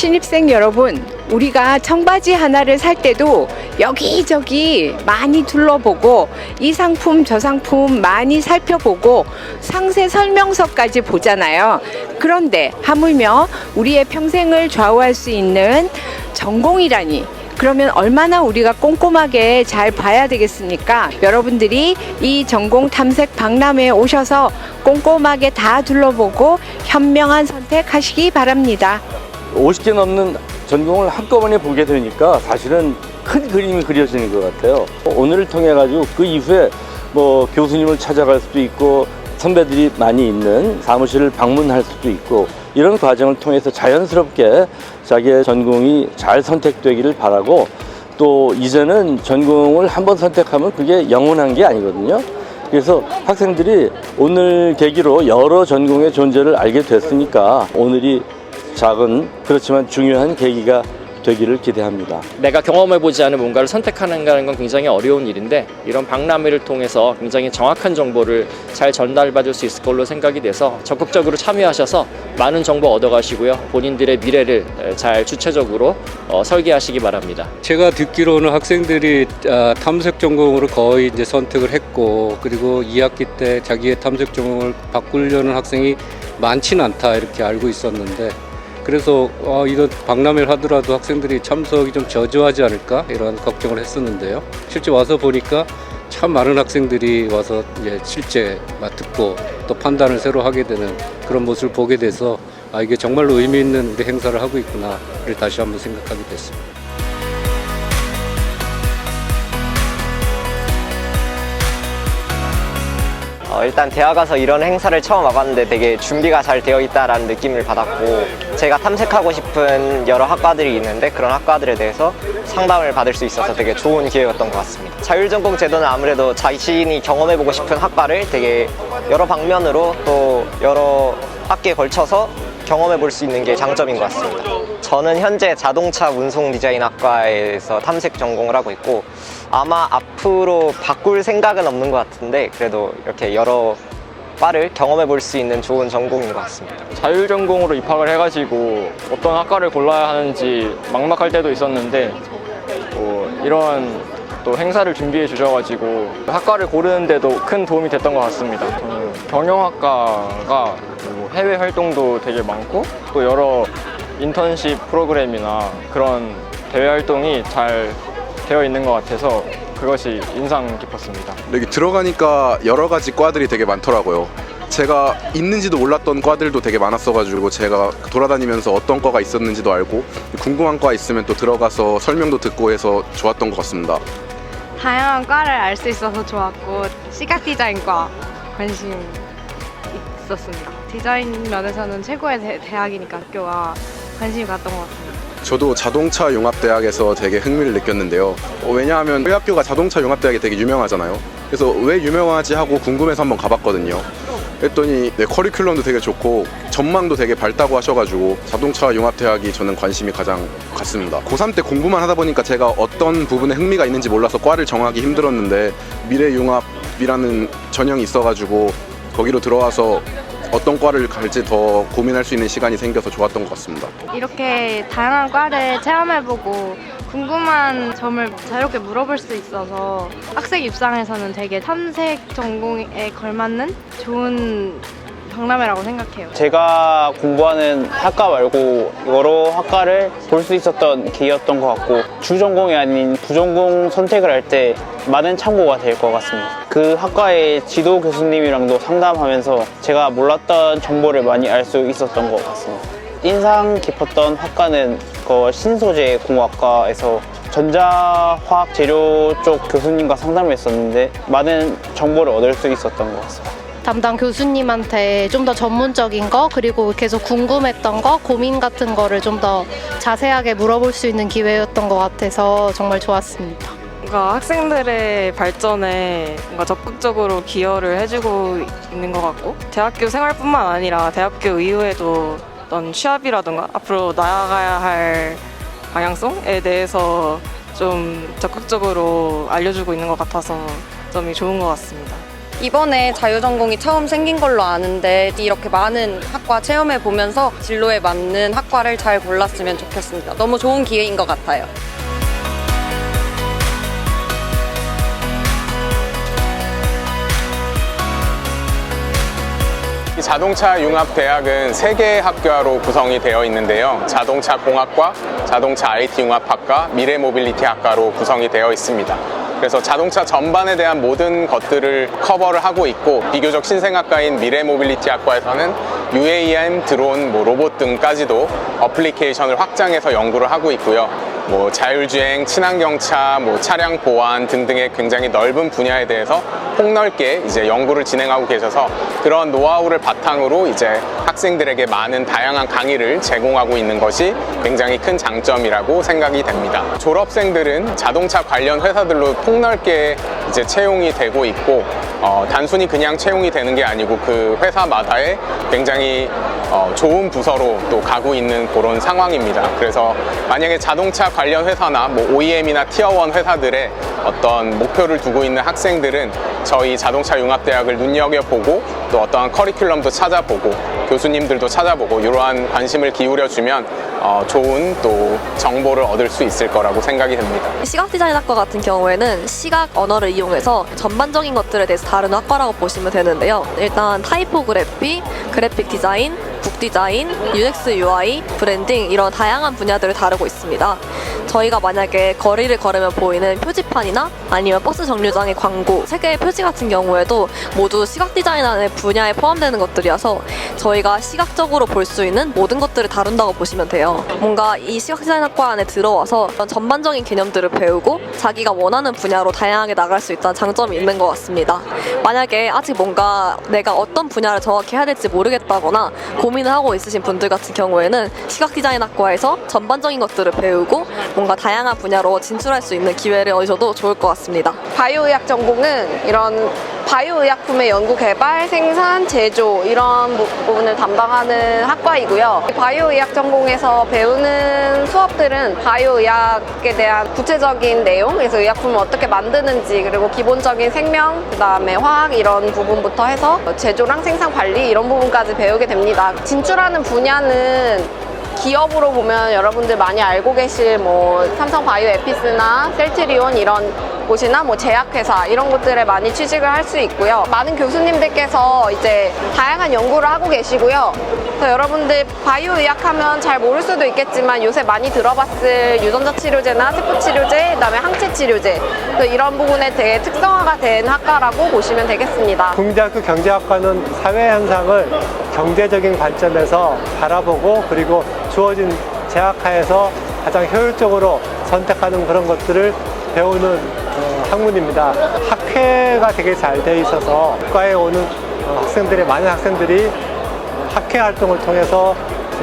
신입생 여러분, 우리가 청바지 하나를 살 때도 여기저기 많이 둘러보고 이 상품 저 상품 많이 살펴보고 상세 설명서까지 보잖아요. 그런데 하물며 우리의 평생을 좌우할 수 있는 전공이라니 그러면 얼마나 우리가 꼼꼼하게 잘 봐야 되겠습니까? 여러분들이 이 전공 탐색 박람회에 오셔서 꼼꼼하게 다 둘러보고 현명한 선택하시기 바랍니다. 50개 넘는 전공을 한꺼번에 보게 되니까 사실은 큰 그림이 그려지는 것 같아요. 오늘을 통해 가지고 그 이후에 뭐 교수님을 찾아갈 수도 있고 선배들이 많이 있는 사무실을 방문할 수도 있고 이런 과정을 통해서 자연스럽게 자기의 전공이 잘 선택되기를 바라고 또 이제는 전공을 한번 선택하면 그게 영원한 게 아니거든요. 그래서 학생들이 오늘 계기로 여러 전공의 존재를 알게 됐으니까 오늘이 작은 그렇지만 중요한 계기가 되기를 기대합니다. 내가 경험해보지 않은 뭔가를 선택하는 건 굉장히 어려운 일인데 이런 박람회를 통해서 굉장히 정확한 정보를 잘 전달받을 수 있을 걸로 생각이 돼서 적극적으로 참여하셔서 많은 정보 얻어가시고요 본인들의 미래를 잘 주체적으로 어, 설계하시기 바랍니다. 제가 듣기로는 학생들이 아, 탐색 전공으로 거의 이제 선택을 했고 그리고 2학기 때 자기의 탐색 전공을 바꾸려는 학생이 많지는 않다 이렇게 알고 있었는데 그래서 어, 이런 박람회를 하더라도 학생들이 참석이 좀 저조하지 않을까 이런 걱정을 했었는데요. 실제 와서 보니까 참 많은 학생들이 와서 이제 실제 막 듣고 또 판단을 새로 하게 되는 그런 모습을 보게 돼서 아 이게 정말로 의미 있는 우리 행사를 하고 있구나를 다시 한번 생각하게 됐습니다. 어, 일단 대학 가서 이런 행사를 처음 와봤는데 되게 준비가 잘 되어 있다라는 느낌을 받았고 제가 탐색하고 싶은 여러 학과들이 있는데 그런 학과들에 대해서 상담을 받을 수 있어서 되게 좋은 기회였던 것 같습니다. 자율전공 제도는 아무래도 자신이 경험해보고 싶은 학과를 되게 여러 방면으로 또 여러 학기에 걸쳐서 경험해 볼 수 있는 게 장점인 것 같습니다. 저는 현재 자동차 운송 디자인 학과에서 탐색 전공을 하고 있고 아마 앞으로 바꿀 생각은 없는 것 같은데 그래도 이렇게 여러 과를 경험해 볼 수 있는 좋은 전공인 것 같습니다. 자율 전공으로 입학을 해가지고 어떤 학과를 골라야 하는지 막막할 때도 있었는데 뭐 이런 또 행사를 준비해 주셔가지고 학과를 고르는데도 큰 도움이 됐던 것 같습니다. 경영학과가 뭐 해외 활동도 되게 많고 또 여러 인턴십 프로그램이나 그런 대외 활동이 잘 되어 있는 것 같아서 그것이 인상 깊었습니다. 여기 들어가니까 여러 가지 과들이 되게 많더라고요. 제가 있는지도 몰랐던 과들도 되게 많았어가지고 제가 돌아다니면서 어떤 과가 있었는지도 알고 궁금한 과 있으면 또 들어가서 설명도 듣고 해서 좋았던 것 같습니다. 다양한 과를 알 수 있어서 좋았고 시각 디자인과 관심 있었습니다. 디자인 면에서는 최고의 대, 대학이니까 학교가 관심이 갔던 것 같습니다. 저도 자동차 융합대학에서 되게 흥미를 느꼈는데요. 어, 왜냐하면 저희 학교가 자동차 융합대학이 되게 유명하잖아요. 그래서 왜 유명하지 하고 궁금해서 한번 가봤거든요. 했더니 네, 커리큘럼도 되게 좋고 전망도 되게 밝다고 하셔가지고 자동차 융합대학이 저는 관심이 가장 갔습니다. 고3 때 공부만 하다 보니까 제가 어떤 부분에 흥미가 있는지 몰라서 과를 정하기 힘들었는데 미래융합이라는 전형이 있어가지고 거기로 들어와서 어떤 과를 갈지 더 고민할 수 있는 시간이 생겨서 좋았던 것 같습니다. 이렇게 다양한 과를 체험해보고 궁금한 점을 자유롭게 물어볼 수 있어서 학생 입장에서는 되게 탐색 전공에 걸맞는 좋은 박람회라고 생각해요. 제가 공부하는 학과 말고 여러 학과를 볼 수 있었던 기회였던 것 같고 주전공이 아닌 부전공 선택을 할 때 많은 참고가 될 것 같습니다. 그 학과의 지도 교수님이랑도 상담하면서 제가 몰랐던 정보를 많이 알 수 있었던 것 같습니다. 인상 깊었던 학과는 그 신소재 공학과에서 전자화학 재료 쪽 교수님과 상담을 했었는데 많은 정보를 얻을 수 있었던 것 같습니다. 담당 교수님한테 좀 더 전문적인 거 그리고 계속 궁금했던 거 고민 같은 거를 좀 더 자세하게 물어볼 수 있는 기회였던 것 같아서 정말 좋았습니다. 뭔가 학생들의 발전에 뭔가 적극적으로 기여를 해주고 있는 것 같고 대학교 생활뿐만 아니라 대학교 이후에도 어떤 취업이라든가 앞으로 나아가야 할 방향성에 대해서 좀 적극적으로 알려주고 있는 것 같아서 점이 좋은 것 같습니다. 이번에 자유전공이 처음 생긴 걸로 아는데 이렇게 많은 학과 체험해 보면서 진로에 맞는 학과를 잘 골랐으면 좋겠습니다. 너무 좋은 기회인 것 같아요. 이 자동차 융합대학은 세 개의 학과로 구성이 되어 있는데요. 자동차 공학과, 자동차 IT 융합학과, 미래 모빌리티 학과로 구성이 되어 있습니다. 그래서 자동차 전반에 대한 모든 것들을 커버를 하고 있고 비교적 신생학과인 미래 모빌리티 학과에서는 UAM, 드론, 뭐 로봇 등까지도 어플리케이션을 확장해서 연구를 하고 있고요. 뭐 자율주행, 친환경차, 뭐 차량 보안 등등의 굉장히 넓은 분야에 대해서 폭넓게 이제 연구를 진행하고 계셔서 그런 노하우를 바탕으로 이제 학생들에게 많은 다양한 강의를 제공하고 있는 것이 굉장히 큰 장점이라고 생각이 됩니다. 졸업생들은 자동차 관련 회사들로 폭넓게 이제 채용이 되고 있고 어, 단순히 그냥 채용이 되는 게 아니고 그 회사마다의 굉장히 어, 좋은 부서로 또 가고 있는 그런 상황입니다. 그래서 만약에 자동차 관련 회사나 뭐 OEM이나 티어1 회사들의 어떤 목표를 두고 있는 학생들은 저희 자동차 융합대학을 눈여겨보고 또 어떠한 커리큘럼도 찾아보고 교수님들도 찾아보고 이러한 관심을 기울여주면 어, 좋은 또 정보를 얻을 수 있을 거라고 생각이 됩니다. 시각 디자인 학과 같은 경우에는 시각 언어를 이용해서 전반적인 것들에 대해서 다루는 학과라고 보시면 되는데요. 일단 타이포그래피, 그래픽 디자인, 북 디자인, UX, UI, 브랜딩 이런 다양한 분야들을 다루고 있습니다. 저희가 만약에 거리를 걸으면 보이는 표지판이나 아니면 버스 정류장의 광고, 세 개의 표지 같은 경우에도 모두 시각 디자인하는 분야에 포함되는 것들이어서 저희가 시각적으로 볼 수 있는 모든 것들을 다룬다고 보시면 돼요. 뭔가 이 시각 디자인 학과 안에 들어와서 전반적인 개념들을 배우고 자기가 원하는 분야로 다양하게 나갈 수 있다는 장점이 있는 것 같습니다. 만약에 아직 뭔가 내가 어떤 분야를 정확히 해야 될지 모르겠다거나 고민을 하고 있으신 분들 같은 경우에는 시각 디자인 학과에서 전반적인 것들을 배우고 뭔가 다양한 분야로 진출할 수 있는 기회를 얻으셔도 좋을 것 같습니다. 바이오의학 전공은 이런 바이오의약품의 연구 개발, 생산, 제조 이런 부- 부분을 담당하는 학과이고요. 바이오의학 전공에서 배우는 수업들은 바이오의학에 대한 구체적인 내용, 그래서 의약품을 어떻게 만드는지 그리고 기본적인 생명, 그다음에 화학 이런 부분부터 해서 제조랑 생산 관리 이런 부분까지 배우게 됩니다. 진출하는 분야는 기업으로 보면 여러분들 많이 알고 계실 뭐 삼성 바이오 에피스나 셀트리온 이런 곳이나 뭐 제약회사 이런 곳들에 많이 취직을 할 수 있고요. 많은 교수님들께서 이제 다양한 연구를 하고 계시고요. 그래서 여러분들 바이오 의학하면 잘 모를 수도 있겠지만 요새 많이 들어봤을 유전자 치료제나 세포 치료제, 그다음에 항체 치료제 이런 부분에 되게 특성화가 된 학과라고 보시면 되겠습니다. 국민대학교 경제학과는 사회 현상을 경제적인 관점에서 바라보고 그리고 주어진 재학하에서 가장 효율적으로 선택하는 그런 것들을 배우는 어, 학문입니다. 학회가 되게 잘 돼 있어서 학과에 오는 어, 학생들의 많은 학생들이 학회 활동을 통해서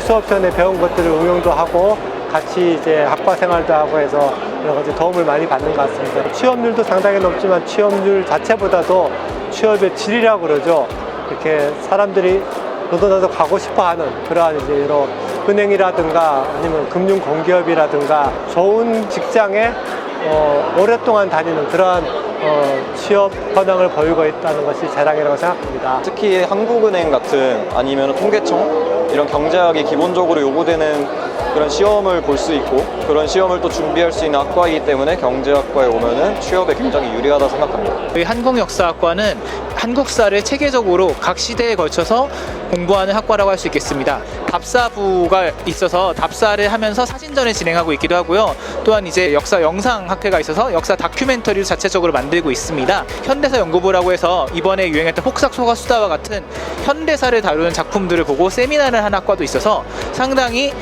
수업 시간에 배운 것들을 응용도 하고 같이 이제 학과 생활도 하고 해서 여러 가지 도움을 많이 받는 것 같습니다. 취업률도 상당히 높지만 취업률 자체보다도 취업의 질이라고 그러죠. 이렇게 사람들이 나도 가고 싶어 하는 그러한 이제 이런 은행이라든가 아니면 금융 공기업이라든가 좋은 직장에 어, 오랫동안 다니는 그러한 어, 취업 현황을 보이고 있다는 것이 자랑이라고 생각합니다. 특히 한국은행 같은 아니면 통계청 이런 경제학이 기본적으로 요구되는 그런 시험을 볼 수 있고 그런 시험을 또 준비할 수 있는 학과이기 때문에 경제학과에 오면은 취업에 굉장히 유리하다 생각합니다. 저희 한국역사학과는 한국사를 체계적으로 각 시대에 걸쳐서 공부하는 학과라고 할 수 있겠습니다. 답사부가 있어서 답사를 하면서 사진전을 진행하고 있기도 하고요. 또한 이제 역사 영상 학회가 있어서 역사 다큐멘터리를 자체적으로 만들고 있습니다. 현대사 연구부라고 해서 이번에 유행했던 폭삭 소가 수다와 같은 현대사를 다루는 작품들을 보고 세미나를 한 학과도 있어서 상당히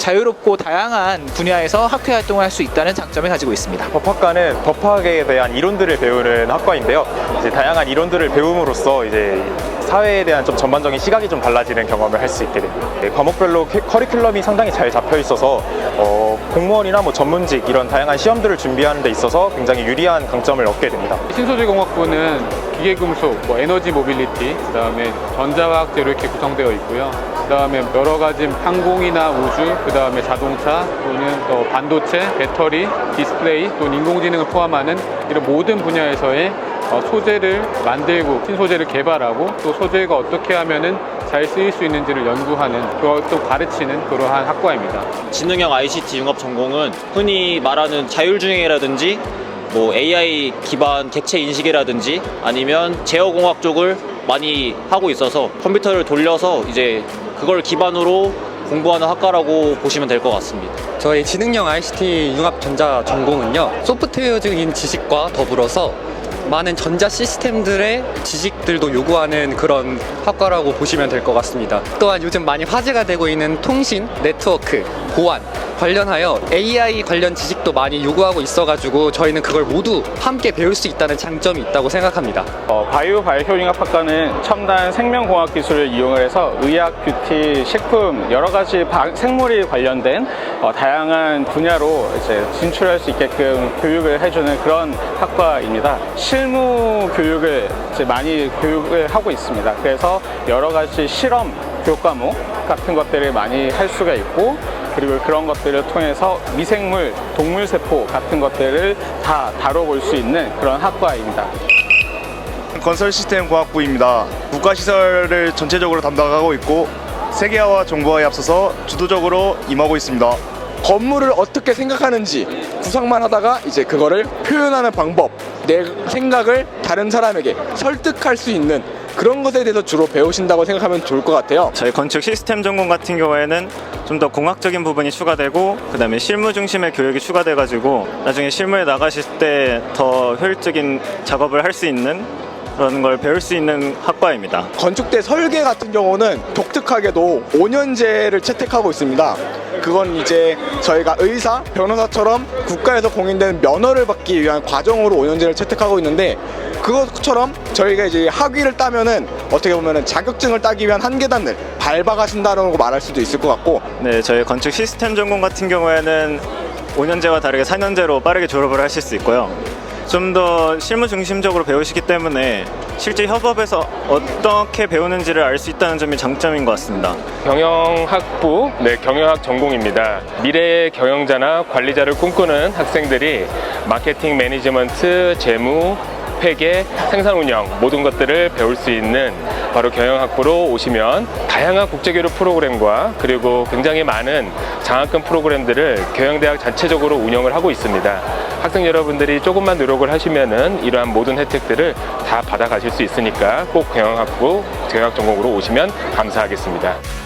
자유롭고 다양한 분야에서 학회 활동을 할 수 있다는 장점을 가지고 있습니다. 법학과는 법학에 대한 이론들을 배우는 학과인데요. 이제 다양한 이론들을 배움으로써 이제 사회에 대한 좀 전반적인 시각이 좀 달라지는 경험을 할 수 있게 됩니다. 네, 과목별로 캐- 커리큘럼이 상당히 잘 잡혀 있어서 어, 공무원이나 뭐 전문직 이런 다양한 시험들을 준비하는 데 있어서 굉장히 유리한 강점을 얻게 됩니다. 신소재공학부는 기계금속, 뭐 에너지 모빌리티, 그 다음에 전자화학재로 이렇게 구성되어 있고요. 그 다음에 여러 가지 항공이나 우주, 그 다음에 자동차 또는 또 반도체, 배터리, 디스플레이 또는 인공지능을 포함하는 이런 모든 분야에서의 어, 소재를 만들고 신소재를 개발하고 또 소재가 어떻게 하면은 잘 쓰일 수 있는지를 연구하는 그것도 가르치는 그러한 학과입니다. 지능형 ICT 융합 전공은 흔히 말하는 자율주행이라든지 뭐 AI 기반 객체 인식이라든지 아니면 제어 공학 쪽을 많이 하고 있어서 컴퓨터를 돌려서 이제 그걸 기반으로 공부하는 학과라고 보시면 될 것 같습니다. 저희 지능형 ICT 융합 전자 전공은요 소프트웨어적인 지식과 더불어서 많은 전자 시스템들의 지식들도 요구하는 그런 학과라고 보시면 될 것 같습니다. 또한 요즘 많이 화제가 되고 있는 통신, 네트워크, 보안 관련하여 AI 관련 지식도 많이 요구하고 있어가지고 저희는 그걸 모두 함께 배울 수 있다는 장점이 있다고 생각합니다. 어, 바이오 바이오융합학과는 첨단 생명공학 기술을 이용을 해서 의학, 뷰티, 식품 여러 가지 바- 생물이 관련된 어, 다양한 분야로 이제 진출할 수 있게끔 교육을 해주는 그런 학과입니다. 실무 교육을 많이 교육을 하고 있습니다. 그래서 여러 가지 실험 교과목 같은 것들을 많이 할 수가 있고 그리고 그런 것들을 통해서 미생물, 동물 세포 같은 것들을 다 다뤄볼 수 있는 그런 학과입니다. 건설 시스템 과학부입니다. 국가 시설을 전체적으로 담당하고 있고 세계화와 정보화에 앞서서 주도적으로 임하고 있습니다. 건물을 어떻게 생각하는지 구상만 하다가 이제 그거를 표현하는 방법, 내 생각을 다른 사람에게 설득할 수 있는 그런 것에 대해서 주로 배우신다고 생각하면 좋을 것 같아요. 저희 건축 시스템 전공 같은 경우에는 좀 더 공학적인 부분이 추가되고 그다음에 실무 중심의 교육이 추가돼 가지고 나중에 실무에 나가실 때 더 효율적인 작업을 할 수 있는 그런 걸 배울 수 있는 학과입니다. 건축대 설계 같은 경우는 독특하게도 5년제를 채택하고 있습니다. 그건 이제 저희가 의사, 변호사처럼 국가에서 공인된 면허를 받기 위한 과정으로 5년제를 채택하고 있는데 그것처럼 저희가 이제 학위를 따면은 어떻게 보면은 자격증을 따기 위한 한 계단을 밟아가신다고 말할 수도 있을 것 같고 네, 저희 건축 시스템 전공 같은 경우에는 5년제와 다르게 4년제로 빠르게 졸업을 하실 수 있고요. 좀 더 실무 중심적으로 배우시기 때문에 실제 협업에서 어떻게 배우는지를 알 수 있다는 점이 장점인 것 같습니다. 경영학부, 네, 경영학 전공입니다. 미래의 경영자나 관리자를 꿈꾸는 학생들이 마케팅 매니지먼트, 재무, 회계, 생산 운영 모든 것들을 배울 수 있는 바로 경영학부로 오시면 다양한 국제교류 프로그램과 그리고 굉장히 많은 장학금 프로그램들을 경영대학 자체적으로 운영을 하고 있습니다. 학생 여러분들이 조금만 노력을 하시면은 이러한 모든 혜택들을 다 받아가실 수 있으니까 꼭 경영학부 경영학 전공으로 오시면 감사하겠습니다.